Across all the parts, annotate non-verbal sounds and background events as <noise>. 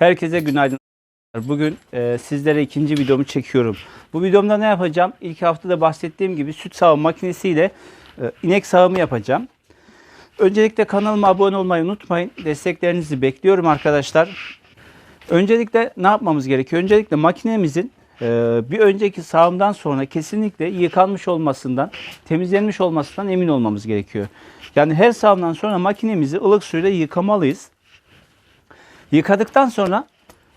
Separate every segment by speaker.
Speaker 1: Herkese günaydın. Bugün e, sizlere ikinci videomu çekiyorum. Bu videomda ne yapacağım? İlk haftada bahsettiğim gibi süt sağım makinesiyle e, inek sağımı yapacağım. Öncelikle kanalıma abone olmayı unutmayın. Desteklerinizi bekliyorum arkadaşlar. Öncelikle ne yapmamız gerekiyor? Öncelikle makinemizin e, bir önceki sağımdan sonra kesinlikle yıkanmış olmasından, temizlenmiş olmasından emin olmamız gerekiyor. Yani her sağımdan sonra makinemizi ılık suyla yıkamalıyız. Yıkadıktan sonra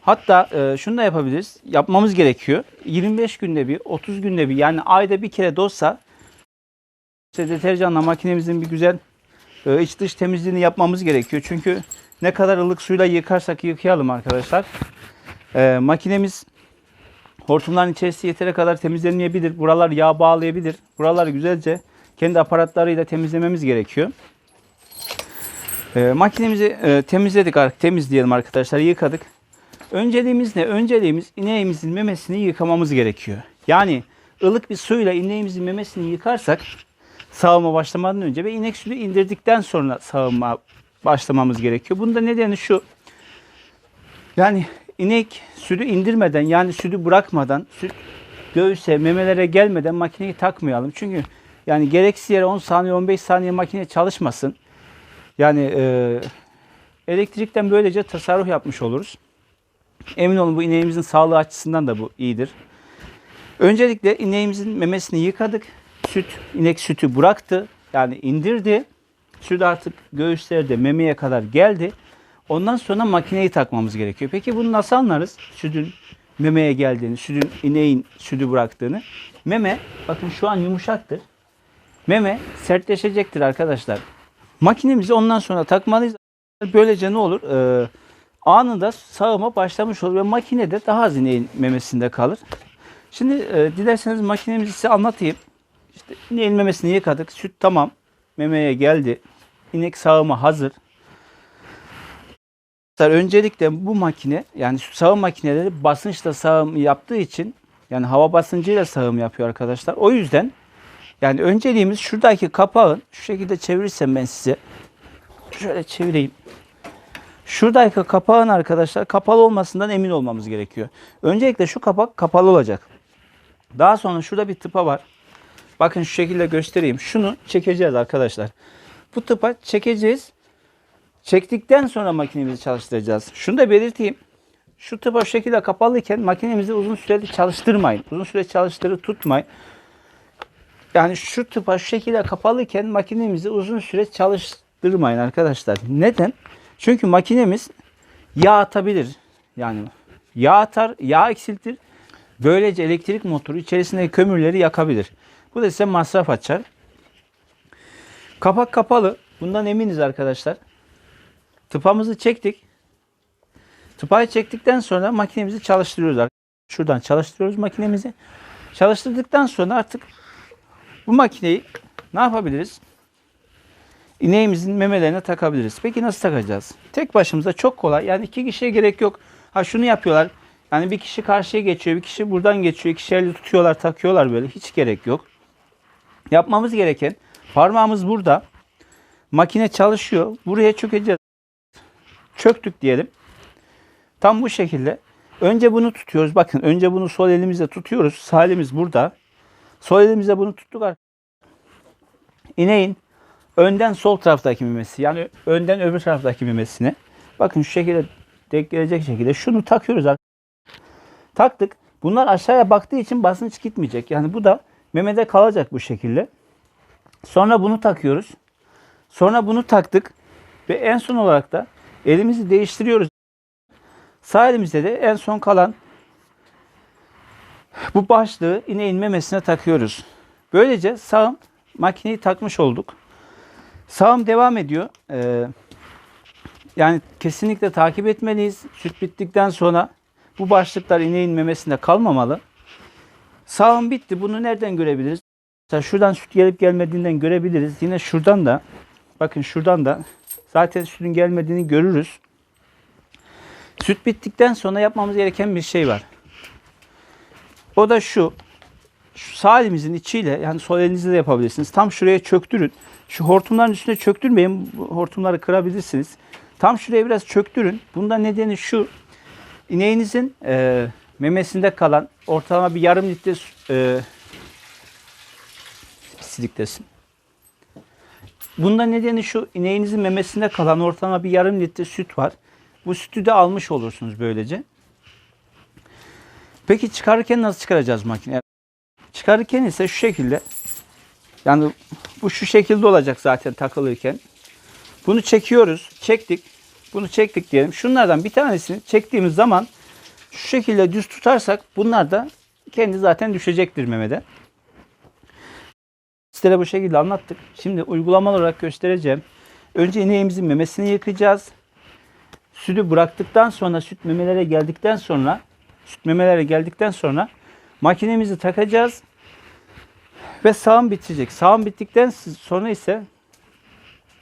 Speaker 1: hatta e, şunu da yapabiliriz. Yapmamız gerekiyor. 25 günde bir, 30 günde bir yani ayda bir kere de olsa işte deterjanla makinemizin bir güzel e, iç dış temizliğini yapmamız gerekiyor. Çünkü ne kadar ılık suyla yıkarsak yıkayalım arkadaşlar. E, makinemiz hortumların içerisi yeteri kadar temizlenmeyebilir. Buralar yağ bağlayabilir. Buraları güzelce kendi aparatlarıyla temizlememiz gerekiyor. E, makinemizi e, temizledik artık. Temizleyelim arkadaşlar. Yıkadık. Önceliğimiz ne? Önceliğimiz ineğimizin memesini yıkamamız gerekiyor. Yani ılık bir suyla ineğimizin memesini yıkarsak sağıma başlamadan önce ve inek sütü indirdikten sonra sağıma başlamamız gerekiyor. Bunda nedeni şu. Yani inek sütü indirmeden yani sütü bırakmadan süt göğüse memelere gelmeden makineyi takmayalım. Çünkü yani gereksiz yere 10 saniye 15 saniye makine çalışmasın. Yani e, elektrikten böylece tasarruf yapmış oluruz. Emin olun bu ineğimizin sağlığı açısından da bu iyidir. Öncelikle ineğimizin memesini yıkadık. Süt, inek sütü bıraktı. Yani indirdi. Süt artık göğüslerde memeye kadar geldi. Ondan sonra makineyi takmamız gerekiyor. Peki bunu nasıl anlarız? Sütün memeye geldiğini, sütün ineğin sütü bıraktığını. Meme bakın şu an yumuşaktır. Meme sertleşecektir arkadaşlar. Makinemizi ondan sonra takmalıyız. Böylece ne olur? Ee, anında sağıma başlamış olur ve makinede daha az ineğin memesinde kalır. Şimdi e, dilerseniz makinemizi size anlatayım. İşte ineğin memesini yıkadık. Süt tamam. Memeye geldi. İnek sağıma hazır. Öncelikle bu makine yani sağım makineleri basınçla sağım yaptığı için yani hava basıncıyla sağım yapıyor arkadaşlar. O yüzden yani önceliğimiz şuradaki kapağın şu şekilde çevirirsem ben size şöyle çevireyim. Şuradaki kapağın arkadaşlar kapalı olmasından emin olmamız gerekiyor. Öncelikle şu kapak kapalı olacak. Daha sonra şurada bir tıpa var. Bakın şu şekilde göstereyim. Şunu çekeceğiz arkadaşlar. Bu tıpa çekeceğiz. Çektikten sonra makinemizi çalıştıracağız. Şunu da belirteyim. Şu tıpa şu şekilde kapalıyken makinemizi uzun süreli çalıştırmayın. Uzun süre çalıştırı tutmayın. Yani şu tıpa şu şekilde kapalıyken makinemizi uzun süre çalıştırmayın arkadaşlar. Neden? Çünkü makinemiz yağ atabilir. Yani yağ atar, yağ eksiltir. Böylece elektrik motoru içerisindeki kömürleri yakabilir. Bu da size masraf açar. Kapak kapalı. Bundan eminiz arkadaşlar. Tıpamızı çektik. Tıpayı çektikten sonra makinemizi çalıştırıyoruz. Şuradan çalıştırıyoruz makinemizi. Çalıştırdıktan sonra artık bu makineyi ne yapabiliriz? İneğimizin memelerine takabiliriz. Peki nasıl takacağız? Tek başımıza çok kolay. Yani iki kişiye gerek yok. Ha şunu yapıyorlar. Yani bir kişi karşıya geçiyor, bir kişi buradan geçiyor, iki elle tutuyorlar, takıyorlar böyle. Hiç gerek yok. Yapmamız gereken parmağımız burada. Makine çalışıyor. Buraya çökeceğiz. Çöktük diyelim. Tam bu şekilde. Önce bunu tutuyoruz. Bakın önce bunu sol elimizle tutuyoruz. Sağ elimiz burada. Sol elimizle bunu tuttuk. İneğin önden sol taraftaki memesi yani önden öbür taraftaki memesine bakın şu şekilde denk gelecek şekilde şunu takıyoruz. Taktık. Bunlar aşağıya baktığı için basınç gitmeyecek. Yani bu da memede kalacak bu şekilde. Sonra bunu takıyoruz. Sonra bunu taktık. Ve en son olarak da elimizi değiştiriyoruz. Sağ elimizde de en son kalan bu başlığı ineğin memesine takıyoruz. Böylece sağım makineyi takmış olduk. Sağım devam ediyor. Ee, yani kesinlikle takip etmeliyiz. Süt bittikten sonra bu başlıklar ineğin memesinde kalmamalı. Sağım bitti. Bunu nereden görebiliriz? Mesela şuradan süt gelip gelmediğinden görebiliriz. Yine şuradan da bakın şuradan da zaten sütün gelmediğini görürüz. Süt bittikten sonra yapmamız gereken bir şey var. O da şu. Şu sağ elimizin içiyle yani sol elinizle de yapabilirsiniz. Tam şuraya çöktürün. Şu hortumların üstüne çöktürmeyin. Hortumları kırabilirsiniz. Tam şuraya biraz çöktürün. Bunda nedeni şu. İneğinizin e, memesinde kalan ortalama bir yarım litre e, pisliktesin. Bunda nedeni şu ineğinizin memesinde kalan ortalama bir yarım litre süt var. Bu sütü de almış olursunuz böylece. Peki çıkarırken nasıl çıkaracağız makineye? Çıkarırken ise şu şekilde. Yani bu şu şekilde olacak zaten takılırken. Bunu çekiyoruz. Çektik. Bunu çektik diyelim. Şunlardan bir tanesini çektiğimiz zaman şu şekilde düz tutarsak bunlar da kendi zaten düşecektir memede. Sizlere bu şekilde anlattık. Şimdi uygulamalı olarak göstereceğim. Önce ineğimizin memesini yıkayacağız. Sütü bıraktıktan sonra süt memelere geldikten sonra süt memelere geldikten sonra makinemizi takacağız ve sağım bitecek. Sağım bittikten sonra ise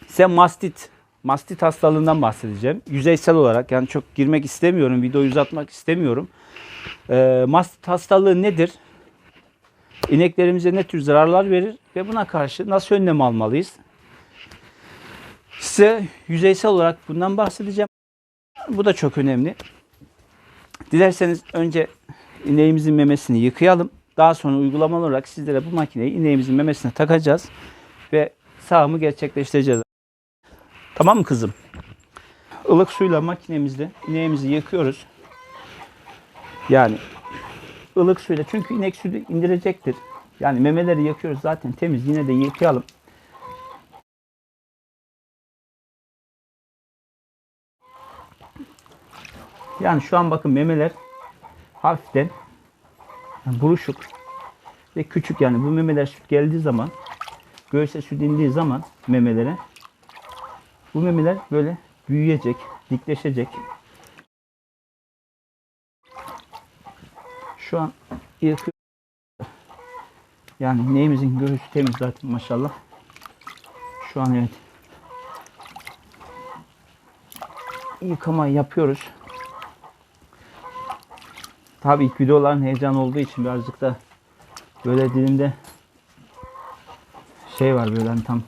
Speaker 1: size mastit mastit hastalığından bahsedeceğim. Yüzeysel olarak yani çok girmek istemiyorum. Videoyu uzatmak istemiyorum. Ee, mastit hastalığı nedir? İneklerimize ne tür zararlar verir ve buna karşı nasıl önlem almalıyız? Size yüzeysel olarak bundan bahsedeceğim. Bu da çok önemli. Dilerseniz önce ineğimizin memesini yıkayalım. Daha sonra uygulamalı olarak sizlere bu makineyi ineğimizin memesine takacağız ve sağımı gerçekleştireceğiz. Tamam mı kızım? Ilık suyla makinemizde ineğimizi yıkıyoruz. Yani ılık suyla çünkü inek sütü indirecektir. Yani memeleri yakıyoruz zaten temiz. Yine de yıkayalım. Yani şu an bakın memeler hafiften buruşuk ve küçük yani bu memeler süt geldiği zaman göğüse süt indiği zaman memelere bu memeler böyle büyüyecek, dikleşecek. Şu an yıkıyor. Yani neyimizin göğüsü temiz zaten maşallah. Şu an evet. Yıkamayı yapıyoruz. Tabii ilk videoların heyecan olduğu için birazcık da böyle dilimde şey var böyle hani tam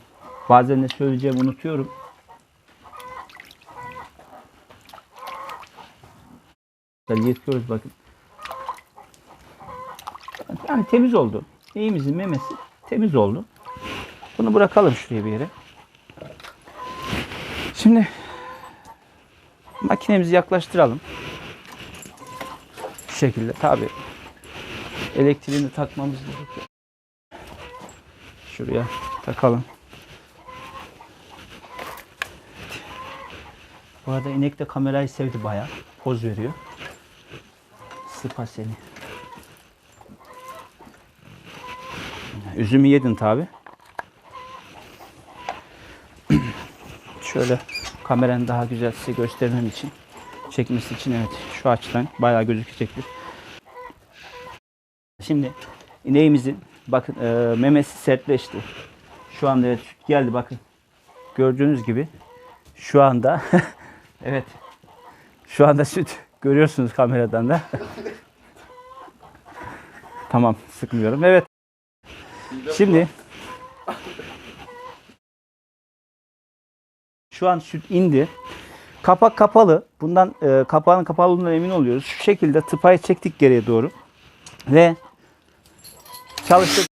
Speaker 1: bazen ne söyleyeceğimi unutuyorum. Yıkıyoruz bakın. Yani temiz oldu. İyimizin memesi temiz oldu. Bunu bırakalım şuraya bir yere. Şimdi makinemizi yaklaştıralım. Şekilde tabi elektriğini takmamız gerekiyor. Şuraya takalım. Bu arada inek de kamerayı sevdi bayağı. Poz veriyor. Sıpa seni. Üzümü yedin tabi. <clears throat> Şöyle kameranın daha güzel size göstermem için çekmesi için evet şu açıdan bayağı gözükecektir. Şimdi ineğimizin bakın e, memesi sertleşti. Şu anda evet süt geldi bakın. Gördüğünüz gibi şu anda <laughs> evet şu anda süt görüyorsunuz kameradan da. <laughs> tamam sıkmıyorum. Evet. Şimdi şu an süt indi. Kapak kapalı. Bundan e, kapağın kapalılığından emin oluyoruz. Şu şekilde tıpayı çektik geriye doğru. Ve çalıştık.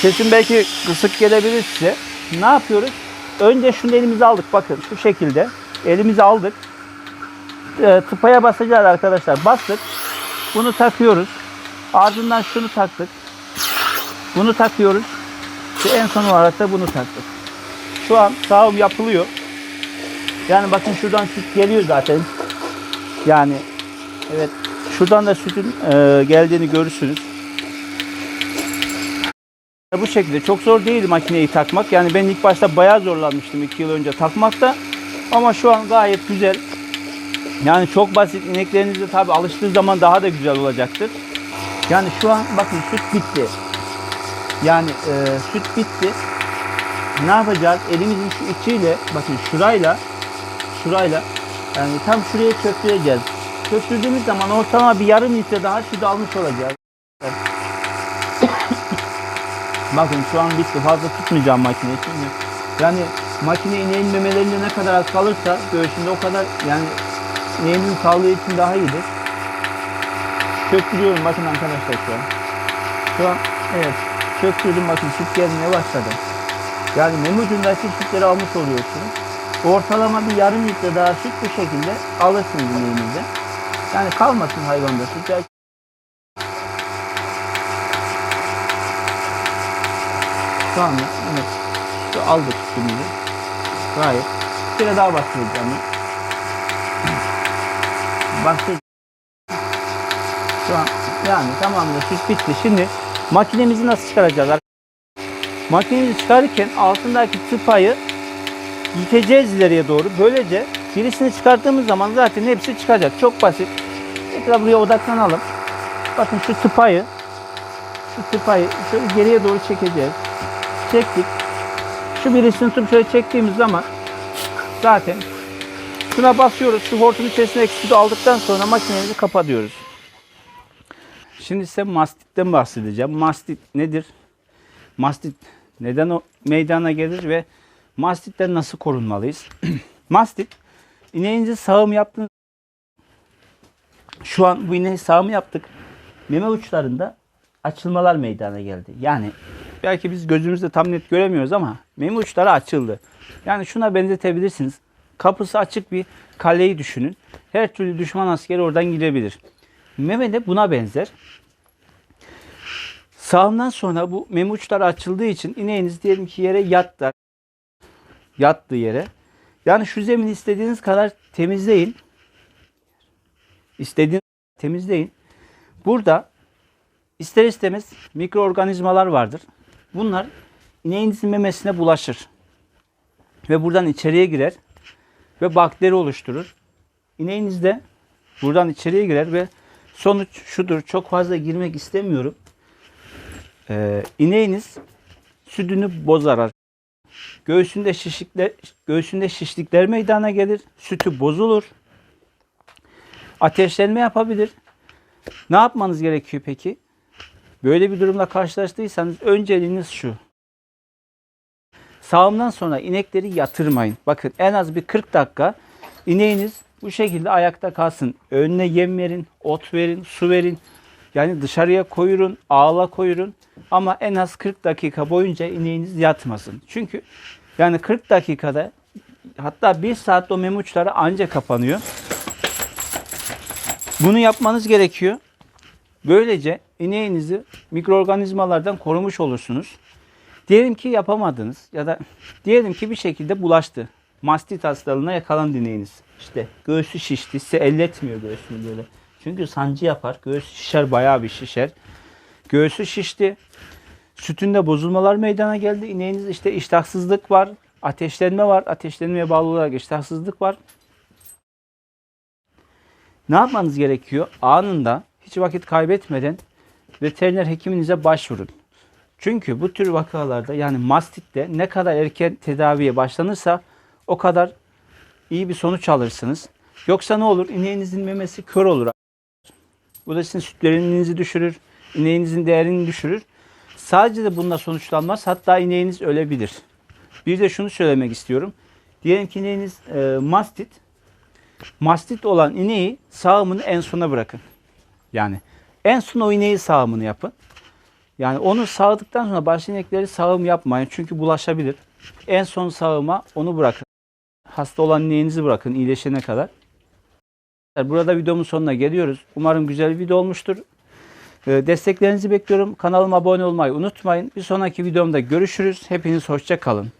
Speaker 1: Sesim belki kısık gelebilir size. Ne yapıyoruz? Önce şunu elimize aldık. Bakın şu şekilde. Elimize aldık. E, tıpaya basacağız arkadaşlar. Bastık. Bunu takıyoruz. Ardından şunu taktık. Bunu takıyoruz. Ve en son olarak da bunu taktık. Şu an sağım yapılıyor. Yani bakın şuradan süt geliyor zaten. Yani evet şuradan da sütün e, geldiğini görürsünüz. Bu şekilde çok zor değil makineyi takmak. Yani ben ilk başta bayağı zorlanmıştım 2 yıl önce takmakta. Ama şu an gayet güzel. Yani çok basit. İnekleriniz de tabi alıştığı zaman daha da güzel olacaktır. Yani şu an bakın süt bitti. Yani e, süt bitti. Ne yapacağız? Elimizin şu içiyle bakın şurayla şurayla yani tam şuraya köpüreceğiz. Köpürdüğümüz zaman ortalama bir yarım litre daha süt almış olacağız. <coughs> bakın şu an bitti. Fazla tutmayacağım makineyi şimdi. Yani makine ineğin memelerinde ne kadar az kalırsa göğsünde o kadar yani ineğimizin sağlığı için daha iyidir. Söktürüyorum bakın arkadaşlar şu an. Şu an evet söktürdüm bakın süt gelmeye başladı. Yani meme ucundaki sütleri almış oluyorsunuz. Ortalama bir yarım litre daha süt bu şekilde alırsınız ineğinizde. Yani kalmasın hayvanda süt. Belki Şu anda evet. Şu aldık sütümüzü. Gayet. Bir kere daha bastıracağım. Bastır. Şu an yani tamamıyla süt bitti. Şimdi makinemizi nasıl çıkaracağız? Makinemizi çıkarırken altındaki tıpayı iteceğiz ileriye doğru. Böylece birisini çıkarttığımız zaman zaten hepsi çıkacak. Çok basit. Tekrar buraya odaklanalım. Bakın şu tıpayı şu tıpayı şöyle geriye doğru çekeceğiz. Çektik. Şu birisini tutup şöyle çektiğimiz zaman zaten şuna basıyoruz. Şu hortum içerisindeki sütü aldıktan sonra makinemizi kapatıyoruz. Şimdi size mastitten bahsedeceğim. Mastit nedir? Mastit neden o meydana gelir ve mastitten nasıl korunmalıyız? <clears throat> Mastit ineğinizi sağım yaptığınız şu an bu ineği sağım yaptık. Meme uçlarında açılmalar meydana geldi. Yani belki biz gözümüzde tam net göremiyoruz ama meme uçları açıldı. Yani şuna benzetebilirsiniz. Kapısı açık bir kaleyi düşünün. Her türlü düşman askeri oradan girebilir. Meme de buna benzer. Sağımdan sonra bu meme uçları açıldığı için ineğiniz diyelim ki yere yattı. Yattığı yere. Yani şu zemini istediğiniz kadar temizleyin. İstediğiniz temizleyin. Burada ister istemez mikroorganizmalar vardır. Bunlar ineğinizin memesine bulaşır. Ve buradan içeriye girer ve bakteri oluşturur. İneğiniz de buradan içeriye girer ve sonuç şudur. Çok fazla girmek istemiyorum. Ee, ineğiniz sütünü bozar. Göğsünde şişlikler, göğsünde şişlikler meydana gelir. Sütü bozulur. Ateşlenme yapabilir. Ne yapmanız gerekiyor peki? Böyle bir durumla karşılaştıysanız önceliğiniz şu. Sağımdan sonra inekleri yatırmayın. Bakın en az bir 40 dakika ineğiniz bu şekilde ayakta kalsın. Önüne yem verin, ot verin, su verin. Yani dışarıya koyurun, ağla koyurun. Ama en az 40 dakika boyunca ineğiniz yatmasın. Çünkü yani 40 dakikada hatta 1 saatte o meme uçları anca kapanıyor. Bunu yapmanız gerekiyor. Böylece ineğinizi mikroorganizmalardan korumuş olursunuz. Diyelim ki yapamadınız ya da diyelim ki bir şekilde bulaştı. Mastit hastalığına yakalandı ineğiniz. İşte göğsü şişti. Size elletmiyor göğsünü böyle. Çünkü sancı yapar. Göğsü şişer bayağı bir şişer. Göğsü şişti. Sütünde bozulmalar meydana geldi. İneğiniz işte iştahsızlık var. Ateşlenme var. Ateşlenmeye bağlı olarak iştahsızlık var. Ne yapmanız gerekiyor? Anında hiç vakit kaybetmeden veteriner hekiminize başvurun. Çünkü bu tür vakalarda yani mastitte ne kadar erken tedaviye başlanırsa o kadar iyi bir sonuç alırsınız. Yoksa ne olur? İneğinizin memesi kör olur. Bu da sizin sütlerinizi düşürür. ineğinizin değerini düşürür. Sadece de bununla sonuçlanmaz. Hatta ineğiniz ölebilir. Bir de şunu söylemek istiyorum. Diyelim ki ineğiniz e, mastit. Mastit olan ineği sağımını en sona bırakın. Yani en son o ineği sağımını yapın. Yani onu sağdıktan sonra başka inekleri sağım yapmayın. Çünkü bulaşabilir. En son sağıma onu bırakın. Hasta olan ineğinizi bırakın iyileşene kadar. Burada videomun sonuna geliyoruz. Umarım güzel bir video olmuştur. Ee, Desteklerinizi bekliyorum. Kanalıma abone olmayı unutmayın. Bir sonraki videomda görüşürüz. Hepiniz hoşça kalın.